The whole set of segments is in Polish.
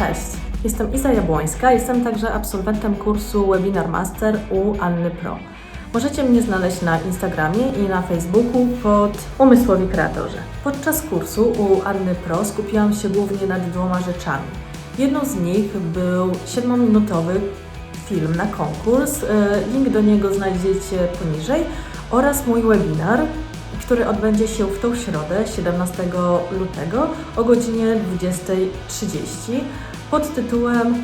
Cześć, jestem Iza Jabłońska, jestem także absolwentem kursu Webinar Master u Anny Pro. Możecie mnie znaleźć na Instagramie i na Facebooku pod Umysłowi Kreatorzy. Podczas kursu u Anny Pro skupiłam się głównie nad dwoma rzeczami. Jedną z nich był 7-minutowy film na konkurs. E, Link do niego znajdziecie poniżej oraz mój webinar, który odbędzie się w tą środę 17 lutego o godzinie 20.30 pod tytułem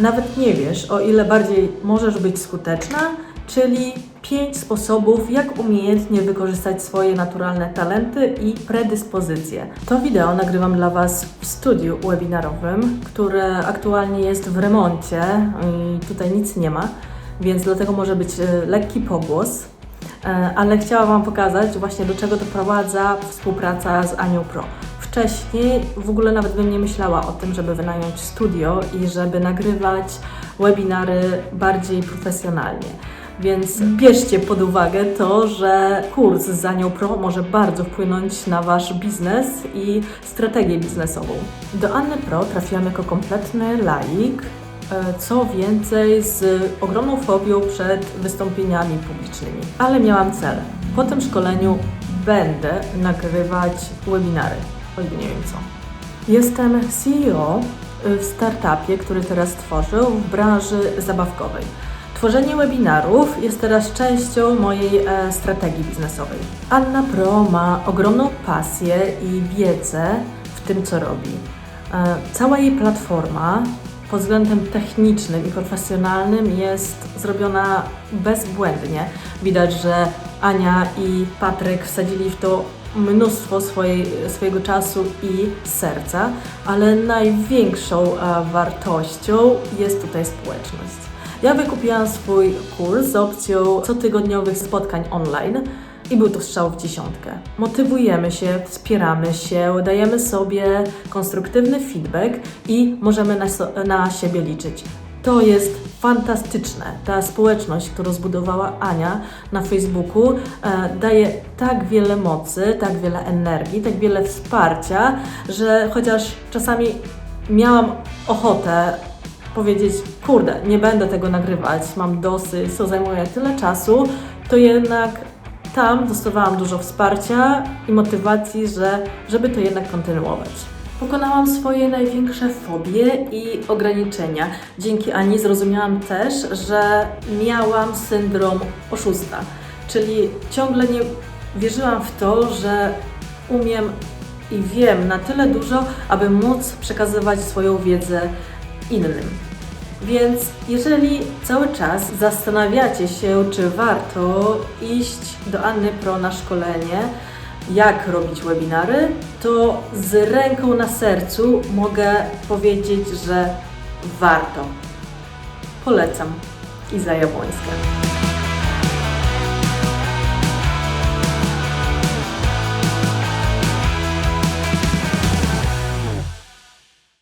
Nawet nie wiesz, o ile bardziej możesz być skuteczna, czyli 5 sposobów, jak umiejętnie wykorzystać swoje naturalne talenty i predyspozycje. To wideo nagrywam dla Was w studiu webinarowym, które aktualnie jest w remoncie i tutaj nic nie ma, więc dlatego może być e, lekki pogłos. E, ale chciałam Wam pokazać właśnie do czego doprowadza współpraca z Anią Pro. Wcześniej w ogóle nawet bym nie myślała o tym, żeby wynająć studio i żeby nagrywać webinary bardziej profesjonalnie. Więc bierzcie pod uwagę to, że kurs z Anią Pro może bardzo wpłynąć na Wasz biznes i strategię biznesową. Do Anny Pro trafiłam jako kompletny laik, Co więcej, z ogromną fobią przed wystąpieniami publicznymi. Ale miałam cel. Po tym szkoleniu będę nagrywać webinary, o ile nie wiem co. Jestem CEO w startupie, który teraz tworzę w branży zabawkowej. Tworzenie webinarów jest teraz częścią mojej e, strategii biznesowej. Anna Pro ma ogromną pasję i wiedzę w tym, co robi. E, cała jej platforma pod względem technicznym i profesjonalnym jest zrobiona bezbłędnie. Widać, że Ania i Patryk wsadzili w to mnóstwo swojej, swojego czasu i serca, ale największą e, wartością jest tutaj społeczność. Ja wykupiłam swój kurs z opcją cotygodniowych spotkań online i był to strzał w dziesiątkę. Motywujemy się, wspieramy się, dajemy sobie konstruktywny feedback i możemy na, so, na siebie liczyć. To jest fantastyczne. Ta społeczność, którą zbudowała Ania na Facebooku, e, daje tak wiele mocy, tak wiele energii, tak wiele wsparcia, że chociaż czasami miałam ochotę powiedzieć, kurde, nie będę tego nagrywać, mam dosyć, to zajmuje tyle czasu, to jednak tam dostawałam dużo wsparcia i motywacji, że, żeby to jednak kontynuować. Pokonałam swoje największe fobie i ograniczenia. Dzięki Ani zrozumiałam też, że miałam syndrom oszusta, czyli ciągle nie wierzyłam w to, że umiem i wiem na tyle dużo, aby móc przekazywać swoją wiedzę innym. Więc jeżeli cały czas zastanawiacie się, czy warto iść do Anny Pro na szkolenie, jak robić webinary, to z ręką na sercu mogę powiedzieć, że warto. Polecam. Iza Jabłońska.